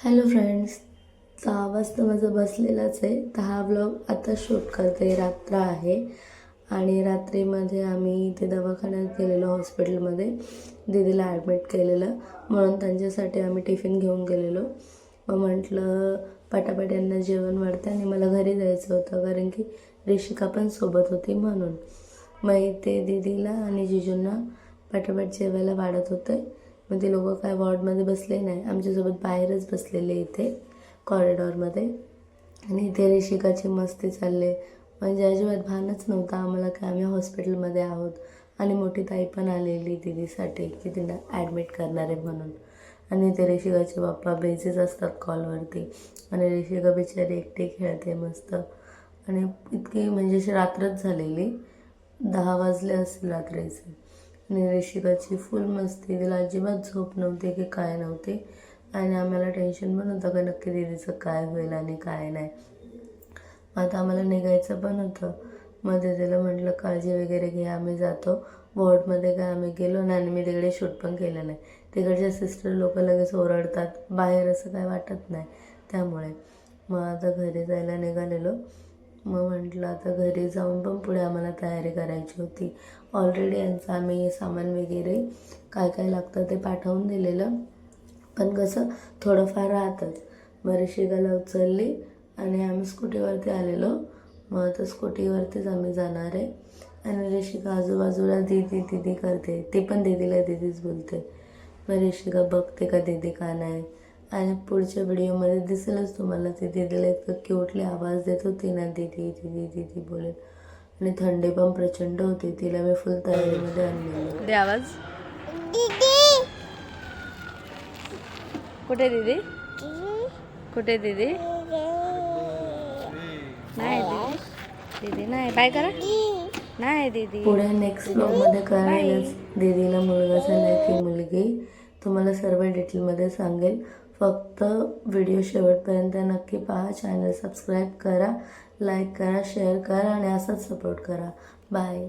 Hello friends दहा वाजता माझं बसलेलाच आहे. तर हा ब्लॉग आता शूट करते. रात्र आहे आणि रात्रीमध्ये आम्ही इथे दवाखान्यात गेलेलो हॉस्पिटलमध्ये दीदीला ॲडमिट केलेलं. म्हणून त्यांच्यासाठी आम्ही टिफिन घेऊन गेलेलो. मग म्हटलं पटापट यांना जेवण वाढतं आणि मला घरी जायचं होतं कारण की रिषिका पण सोबत होती म्हणून. मग इथे दीदीला आणि जिजूंना पटापट जेवायला वाढत होते. म्हणजे मग ते लोक काय वॉर्डमध्ये बसले नाही. आमच्यासोबत बाहेरच बसलेले इथे कॉरिडॉरमध्ये. आणि इथे ऋषिकाची मस्ती चालले. म्हणजे अजिबात भानच नव्हतं आम्हाला काय आम्ही हॉस्पिटलमध्ये आहोत. आणि मोठी ताई पण आलेली दीदीसाठी की तिला ॲडमिट करणार आहे म्हणून. आणि ते रेशिकाचे बाप्पा बेझीच असतात कॉलवरती. आणि ऋषिका बिचारी एकटी खेळते मस्त. आणि इतकी म्हणजे अशी रात्रच झालेली. दहा वाजले असतील रात्रीचे. आणि फुल मस्ती तिला अजिबात झोप नव्हती की काय नव्हती. आणि आम्हाला टेन्शन पण होतं का नक्की दीदीचं काय होईल आणि काय नाही. मग आता आम्हाला निघायचं पण होतं. मग दीदीला म्हटलं काळजी वगैरे घे आम्ही जातो. वॉर्डमध्ये काय आम्ही गेलो नाही आणि मी तिकडे शूट पण केलं नाही. तिकडच्या सिस्टर लोक लगेच ओरडतात. बाहेर असं काय वाटत नाही त्यामुळे. मग आता घरी जायला निघालेलो. मग म्हटलं आता घरी जाऊन पण पुढे आम्हाला तयारी करायची होती. ऑलरेडी यांचं आम्ही सामान वगैरे काय काय लागतं ते पाठवून दिलेलं. पण कसं थोडंफार राहतंच. मग ऋषिकाला उचलली आणि आम्ही स्कूटीवरती आलेलो. मग आता स्कूटीवरतीच आम्ही जाणार आहे. आणि ऋषिका आजूबाजूला दीदी दीदी करते. ती पण दीदीला दीदीच बोलते. मग ऋषिका बघते का दीदी का नाही. आणि पुढच्या व्हिडिओमध्ये दिसेलच तुम्हाला. ती दीदीला इतकं क्यूटली आवाज देत होती ना दीदी दीदी दीदी बोलत आणि थंडी पण प्रचंड होती. तिला मी फुल तयारीमध्ये आणलेलं. दे आवाज. कुठे दीदी? कुठे दीदी? नाही दीदी. दीदी नाही बाय करा. नाही दीदी. पुढे नेक्स्ट ब्लॉगमध्ये कळेलच दीदीला मुलगा झाला की मुलगी. तुम्हाला सर्व डिटेलमध्ये सांगेल. फक्त व्हिडिओ शेवटपर्यंत नक्की पहा. चॅनल सबस्क्राईब करा लाईक करा शेअर करा आणि असाच सपोर्ट करा. बाय